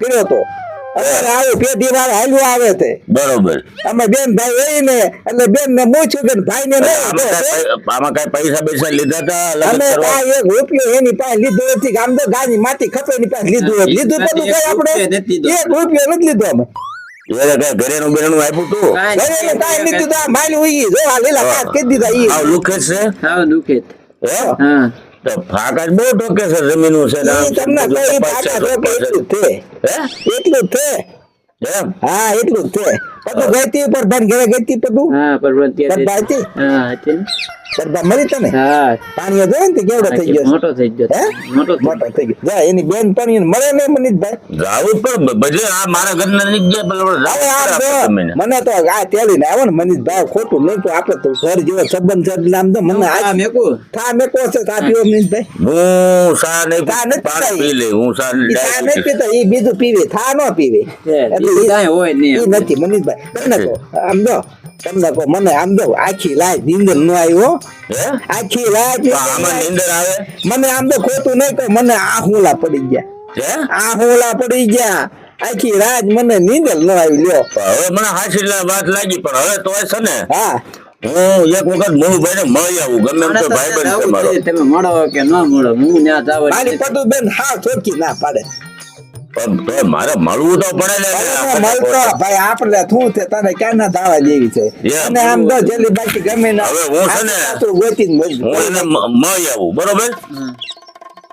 કર્યો તો અત્યારે આવ્યું પેઢી વાર હાલ્યું આવે તે બરોબર. અમે બેન ભાઈ હોય ને એટલે બેન ને મૂછ્યું કે ભાઈ ને આમાં કાંઈ પૈસા પૈસા લીધા હતા? અમે કાંઈ એક રૂપિયો એની પાસે લીધો નથી. આમ તો ગાની માટી ખપે એની પાસે લીધું. લીધું તો કઈ આપણે એક રૂપિયો નથી લીધો અમે. ઘરેનું બેરેનું આપ્યું તું? ઘરે કાંઈ લીધું તો માલી ઉઈ જો આ લીલા કાચ કરી દીધા ઈ. આવ લુખે છે? હા દુખે હે. ફાકા બહુ ટોકે છે જમીનું છે તમને કઈ છે. એટલું જ છે. હે? એટલું જ છે. હા એટલું જ છે. બધું ગઈતી પર ધન ઘરે ગઈતી બધું હા પરવત ગરબા હતી? હા હતી ને. મરી તને? હા. પાણી જોયો ને કેવડો થઈ ગયો મોટો થઈ ગયો હે? મોટો મોટો થઈ ગયો. જા એની બેન પાણી મળે ને મનીષભાઈ? જાવું પણ બધે આ મારા ઘરના ની ગયા પેલા હવે આમ જાવું જો, તમે મને તો આ તેલી ને આવો ને મનીષભાઈ ખોટું નહીં તો આપણે તો ઘર જેવો સંબંધ છે એટલે તો મને આ મેકુ. થા મેકો છે થા પીવો મનીષભાઈ. હું સા નહીં ચા નથી પી લે હું સા ઈ પીતો ઈ બીજું પીવે થા ન પીવે. એટલે કાંઈ હોય નહીં નથી મનીષભાઈ. તમને કહો આમ જો તમને કહો મને આમ જો આખી લાજ નીંદર ન આવ્યો હે. આખી તો આમાં નીંદર આવે? મને આમ તો ખોટું નહીં કહો મને આહુલા પડી ગયા. હે? આહુલા પડી ગયા. આખી રાત મને નીંદર ન આવી લ્યો. હવે મને હાસી વાત લાગી પણ હવે તોય છે ને. હા. હું એક વખત મોહભાઈ ને મળી આવું ગમે એમ તો ભાઈ બંધ છે તમે મળો કે ન મળો હું ત્યાં જાવ મારી પટુ બેન હા ચોકી ના પાડે. પણ મારે મળવું તો પડે ને મળતો ભાઈ આપણે શું છે? તને ક્યાં ના દાવા જેવી છે? અને આમ તો જેલી બાકી ગમે ના હવે હું છે ને- સાચું હું એને મળી આવું બરોબર?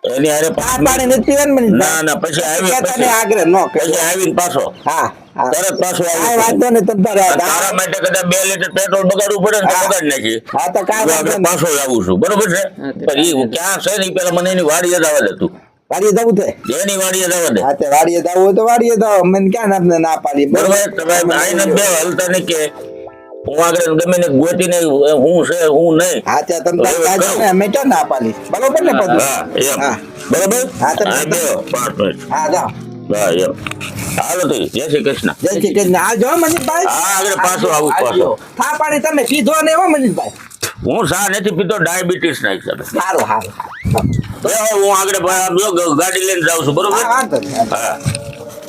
એની હારે પાણી નથી પીવાનું ના? ના પછી આવી તને આગ્રહ ન પછી આવીને પાછો. હા તરત પાછો આવી વાંધો તમ તારા માટે કદાચ બે લીટર પેટ્રોલ બગાડવું પડે ને. બગાડી નાખી હા તો કાંઈ પાછો આવું છું બરોબર છે? પણ હું ક્યાં છે ને પેલા મને એની વાડી જ આવે તું. વાડીએ જવું છે એની વાડીએ જવું હા તે વાડીએ જવું હોય તો વાડીએ જાવ મને ક્યાં આપને ના પાડી? બરોબર? તમે આઈને બે હલતા ને કે હું આગળ ગમે ને ગોતીને હું છે હું નહીં. હા તે તમે અમે ક્યાં ના પાડી? બરોબર ને બધું હા બરોબર? હા, તમે- પાંચ મિનિટ. હા જાઓ. હાલો તો જય શ્રી કૃષ્ણ. જય શ્રી કૃષ્ણ. આ જો મનીષભાઈ. હા આગળ પાછો આવું પાછો. થા પાડી તમે સીધો ને એવો મનીષભાઈ. હું શા નથી પીતો ડાયાબિટીસ ના હિસાબે. સારું સારું હું આગળ ગાડી લઈને જાઉં છું બરોબર? હા હા.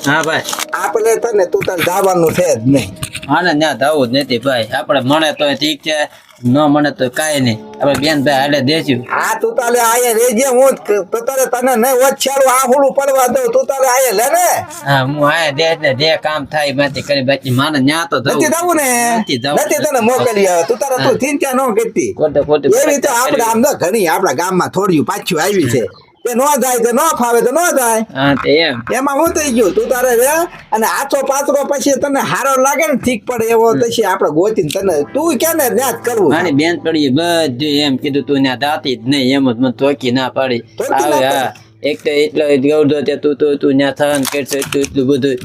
હા ભાઈ. આપણે તને તું તાર જવાનું છે જ નહીં. આને ત્યાં જવું જ નથી ભાઈ. આપણે મળે તો ઠીક છે. ન મને તો કાંઈ નહીં. આપણે બેન ભાઈ હાલે દેશું હા તું તારે આયે રેજે હું તો તારે તને નહીં વચ્છાડું આહુડું પડવા દઉં. તું તારે આયે લે ને. હા હું આયા દે ને જે કામ થાય એમાંથી કરી બાકી માને ન્યા તો નથી જવું ને. નથી જવું. નથી તને મોકલી આવે. તું તારે તું ચિંતા ન કરતી ખોટે ખોટી એવી તો આપણે આમ ન ઘણી આપણા ગામમાં થોડીયું પાછું આવી છે. તે નો જાય તે નો ફાવે તો નો જાય. હા તે એમાં. હું થઈ ગયું? તું તારે રે અને આછો પાત્રો પછી તને હારો લાગે ને ઠીક પડે એવો પછી આપણે ગોતી તને તું કે ને ત્યાં કરવું મારી બેન પડી બધું એમ કીધું તું ત્યાં દાતી જ નહીં એમ જ મને તોકી ના પાડી. આવે હા. એક તો એટલો ગૌડો તે તું તું તું ન્યા થવાનું કેટલું એટલું એટલું બધું.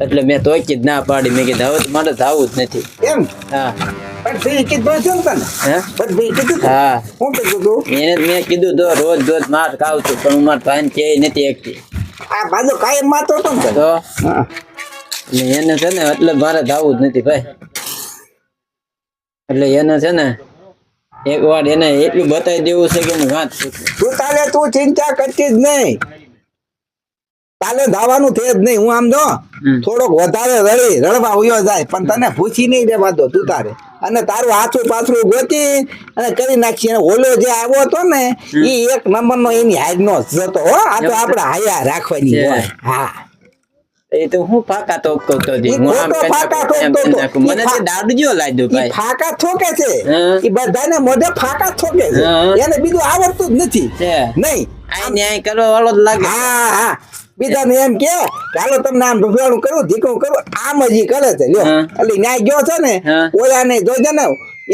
એટલે મેં તોકી જ ના પાડી. મેં કીધું હવે તો મારે જ નથી. એમ? હા. પણ ભાઈ કીધું છે ને હે? પણ કીધું હા. શું કીધું તું? એને મેં કીધું તો રોજ રોજ માર ખાવ છું પણ હું મારા ભાઈને કે નથી એકતી આ બાજુ કાયમ માતો તો ને. તો? એને છે ને એટલે મારે જવું જ નથી ભાઈ. એટલે એને છે ને એક વાર એને એટલું બતાવી દેવું છે કે હું વાત તું તારે તું ચિંતા કરતી જ નહીં. તાલે ધાવાનું છે જ નહીં હું આમ જો થોડોક વધારે રડી રડવા ઉયો જાય પણ તને પૂછી નહીં દેવા દો તું તારે. અને તારું આછું પાછું ગોતી અને કરી નાખી અને ઓલો જે આવ્યો હતો ને એ એક નંબરનો એની હાઈડ નો જતો હો. આ તો આપણે હાયા રાખવાની હોય. હા. એ તો હું ફાકા તો કરતો હતી હું આમ ફાકા કરી. મને તે દાડજો લાગ્યો ભાઈ. ફાકા ઠોકે છે. એ બધાને મોઢે ફાકા ઠોકે છે. એને બીજું આવડતું જ નથી. નહીં. આ ન્યાય કરવા વાળો જ લાગે. હા હા. બીજાને એમ કે ચાલો તમને આમ ઢોકળાનું કરું ધીકણું કરું. આમ જ ઈ કરે છે લ્યો. એટલે ન્યાય ગયો છે ને હા. ઓલા ને જોજે ને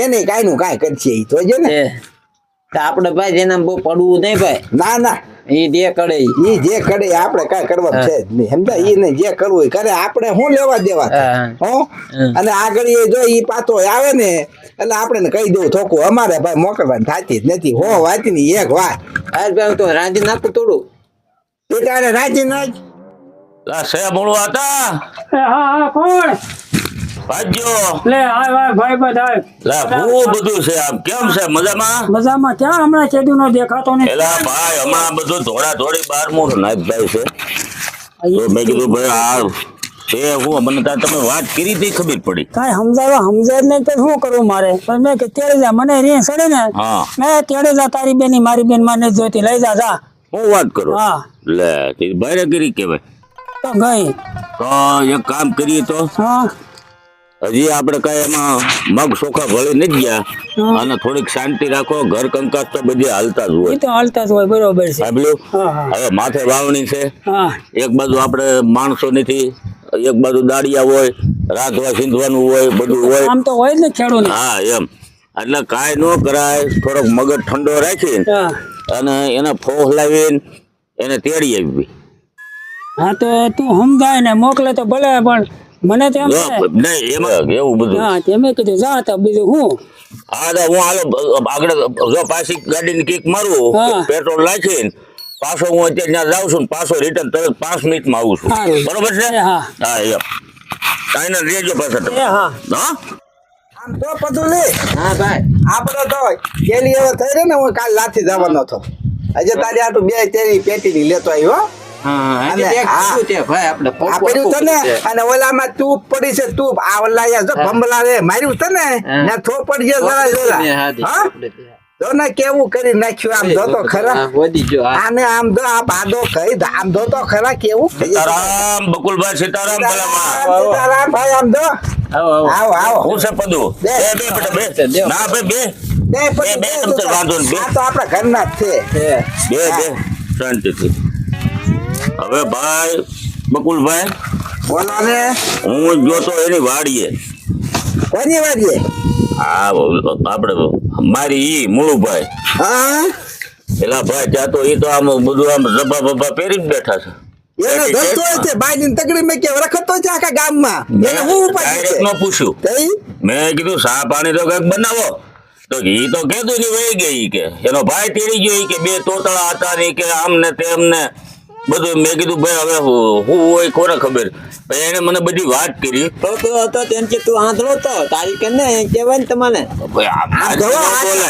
એને કાંઈ નું કઈ કરશે ઈ જોજે ને. આપડે આપણે ભાઈ એના બહુ પડવું નહીં ભાઈ. ના ના. એ જે કરે ઈ. ઈ જે કરે ઈ આપણે કાંઈ કરવા છે સમજાય? ઈ ને જે કરવું ઈ કરે. આપણે શું લેવા દેવા હો. અને આગળ એ જો ઈ પાછો આવે ને એટલે આપણે કહી દઉં થોકું. અમારે ભાઈ મોકલવાની થતી જ નથી. હો વાતની એક વાત. આજ ભાઈ હું તો રાંધી નાખું થોડું. એ તારે રાજી નાખ લા સે મોળું હતા એ હા હા કોણ? ભાગ્યો લે હાય હાય ભાઈ બધા લા બહુ બધું છે આમ. કેમ છે? મજામાં? મજામાં. ક્યાં હમણાં કેદુ નો દેખાતો ને એલા ભાઈ હમણાં બધું ધોળા ધોળી બાર નાખ જાય છે. તો મેં કીધું ભાઈ આ છે હું મને તાર તમે વાત કરી હતી ખબર પડી. કાંઈ સમજાવવા સમજાય નહીં તો શું કરવું મારે? પણ મેં કે તેડે જા મને રે સડે ને. મેં તેડે જા તારી બેની મારી બેન માને જોઈતી લઈ જા જા. હું વાત કરું? હા. લે તે ભારે કરી કેવાય તો ગઈ. તો એક કામ કરીએ તો. હા. હજી આપણે કઈ એમાં મગ સોખા ભળી નથી ગયા. અને થોડીક શાંતિ રાખો ઘર કંકાસ તો બધી હાલતા જ હોય. તો હાલતા જ હોય બરોબર છે. હવે માથે વાવણી છે. એક બાજુ આપણે માણસો નથી એક બાજુ દાડિયા હોય રાધવા સીંધવાનું હોય બધું હોય. આમ તો હોય ને ખેડૂત હા એમ. એટલે કાંઈ ન કરાય થોડોક મગજ ઠંડો રાખીને અને એને ફોહ લાવીને એને તેડી આવી હા તો તું સમજાય ને મોકલે તો ભલે પણ મને તો એમ નહીં એમાં એવું બધું. હા તે કીધું જા તો બીજું હું? હા તો હું હાલો આગળ જો પાછી ગાડીની કિક મારું હા. પેટ્રોલ નાખીને પાછો હું અત્યારે ત્યાં જાઉં છું ને પાછો રિટર્ન તરત પાંચ મિનિટમાં આવું છું. બરોબર છે? હા. હા એમ કાંઈ ના રેજો પાછા તમે. હા. હા? આમ તો લે હા ભાઈ. આપણે તો કેલી હવે થઈ રહ્યો ને હું કાલ લાથી જવાનો હતો. હજે તારી આટું બે તેરી પેટીની લેતો આવ્યો હો. હા અને એટલે એક હા. કીધું તે ભાઈ આપણે આ પડ્યું છે ને અને ઓલામાં તૂપ પડી છે તૂપ. આ ઓલા અહીંયા જો ભંભલા રે માર્યું છે ને? હા. ત્યાં થોપડ છે જરા જરા. હા? તો ને કેવું કરી નાખ્યું આમ ધોતો તો ખરા. આને આમ જો આ બાદો કઈ આમ ધોતો ખરા કેવું સીતારામ બકુલભાઈ સીતારામ સીતારામ ભાઈ આમ જો આવો આવો. આવો આવો. હું છે પદુ? બે. બે બે બેટા બે. દેવ. ના ભાઈ બે. બે બે બે વાંધો બે. આ તો આપણા ઘરના જ છે. બે બે. શાંતિથી. હવે ભાઈ બકુલભાઈ. બોલો ને. હું જોતો એની વાડીએ. કોની વાડીએ? આ આપણે મારી ઈ મુળુભાઈ. હા? પેલા ભાઈ ત્યાં તો ઈ તો આમ બધું આમ રબા બબા પહેરી જ બેઠા છે. એને હોય છે બાયની તકડી મેં રખતો છે આખા ગામમાં. એને હું નો પૂછ્યું. મેં કીધું સા પાણી તો કંઈક બનાવો. તો ઈ તો કીધું ની વહી ગઈ કે. એનો ભાઈ તેડી ગયો કે બે તોતળા હતા ને કે આમ ને તેમ ને બધું મેં કીધું ભાઈ હવે હું હોય કોને ખબર? પછી એને મને બધી વાત કરી. તો તો હતો તેમ કે તું આંધળો તો. તારી કે ને કહેવાય ને તમને. ભાઈ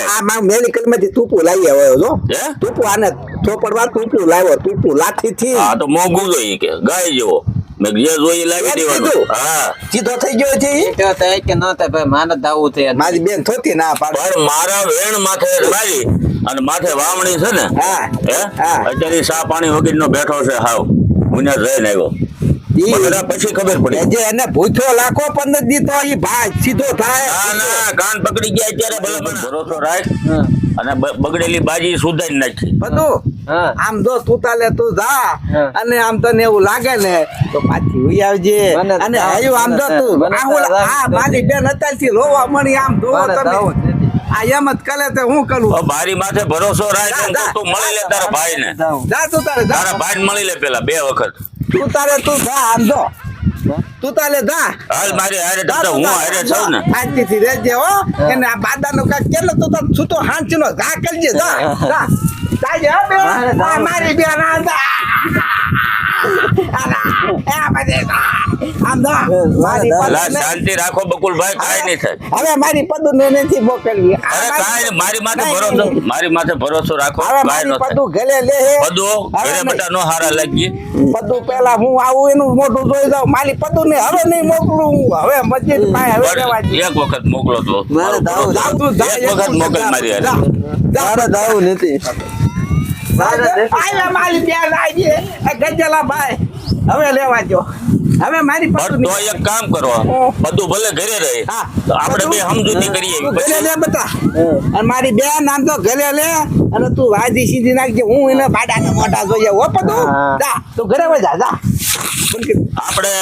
આ માં મેડિકલમાંથી ટૂપું લાવી આવ્યો જો? ટૂપું આને ચોપડવા ટૂપું લાવ્યો ટૂપું લાઠી થી હા તો મોંઘું જોઈએ કે. ગાય જેવો. મેં જોઈ લાવી દેવાનું. હા. સીધો થઈ ગયો છે. કે થાય કે ન થાય ભાઈ માને દાવું છે મારી બેન થોતી ના પાડે. મારા વેણ માથે મારી અને માથે વાવણી છે ને હા. હે? અત્યારે સા પાણી વગર નો બેઠો છે હાવ. મુન્યા જઈને આવ્યો. પછી ખબર પડી. જે એને ભૂખ્યો લાખો પણ નથી દીધો ઈ ભાઈ સીધો થાય. ના ના કાન પકડી ગયા અત્યારે ભલે ભરોસો રાખ. અને બગડેલી બાજી સુધારી નાખી. બધું. આમ જો તું તાલે તું જા. અને આમ તને એવું લાગે ને તો પાછી ઉઈ આવજે. અને હજુ આમ જો તું. આ મારી બેન અત્યારથી રોવા મળી આમ જોવો તમે. આ એમ જ તો હું કરું? મારી માથે ભરોસો રાખ. તો મળી લે તારા ભાઈ ને જા તું તારે તારા ભાઈ મળી લે પેલા બે વખત. તું તારે તું જા આમ જો. તું તારે જા હાલ મારી હારે તું હું. હારે છું ને. શાંતિથી રહેજે હો. એને આ બાદાનો કાંઈક કેલો તું તાર છૂટો હાંચીનો જા કરજે જા. જા. હો બેન. મારે આ જા એ આ બધે જા. આમ જા. મારી શાંતિ રાખો બકુલભાઈ કાંઈ નહીં થાય. હવે મારી પદુને નથી મોકલવી. અરે મારી- મારી માથે ભરોસો મારી માથે ભરોસો રાખો હવે મારી પદુ ઘરે લે હે. બધો ઘરે નહીં. નો હારા લાગીએ પદુ પેલા હું આવું એનું મોઢું જોઈ જાઉં. મારી પદુ ને હવે નહીં મોકલું. હવે મસ્જિદ પાસે હવે એક વખત મોકલો તો. મારે દાવું તું એક વખત મોકલ મારી હારે. જા. મારે દાવું નથી. આયા મારી બેન એ ભાઈ હવે લેવા જો હવે મારી પાસે તો એક કામ કરો. બધું ભલે ઘરે રહે. હા. તો આપણે બે સમજૂતી કરીએ. ઘરે લે બતા. અને મારી બે નામ તો ઘરે લે અને તું વાજી સીધી નાખજે. હું એને બાડાના મોટા જોઈએ. હો પતું જા. તું ઘરે વજા જા. આપણે